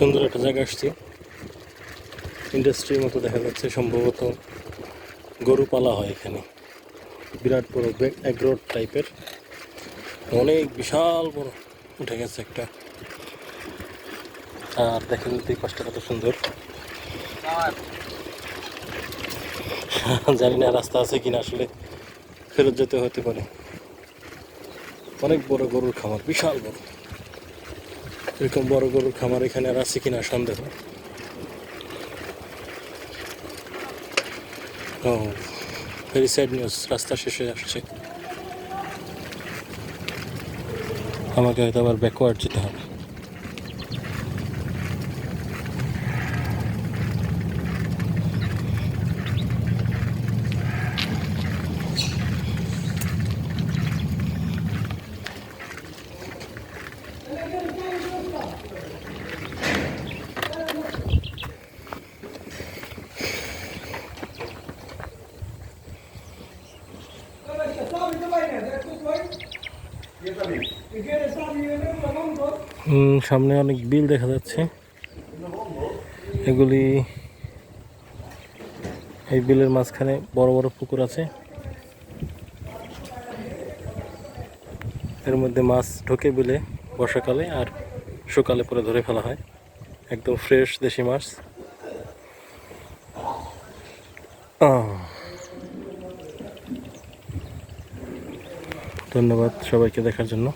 সুন্দর একটা জায়গা আসছি। ইন্ডাস্ট্রির মতো দেখা যাচ্ছে, সম্ভবত গরু পালা হয় এখানে। বিরাট বড় এগ্রোড টাইপের অনেক বিশাল বড় উঠে গেছে একটা। আর দেখেন দুই পাশটা কত সুন্দর। জানি না রাস্তা আছে কিনা আসলে, ফেরত যেতে হতে পারে। অনেক বড় গরুর খামার, বিশাল বড়। এরকম বড় গরুর খামার এখানে আর আছে কিনা সন্দেহ। ভেরি স্যাড নিউজ রাস্তা শেষ হয়ে আসছে। আমাকে হয়তো আবার ব্যাকওয়ার্ড যেতে হবে। সামনে অনেক বিল দেখা যাচ্ছে। এগুলি এই বিলের মাঝখানে বড় বড় পুকুর আছে। এর মধ্যে মাছ ঢোকে বিলে বর্ষাকালে আর সকালে পরে ধরে ফেলা হয়। একদম ফ্রেশ দেশি মাছ। ধন্যবাদ সবাইকে দেখার জন্য।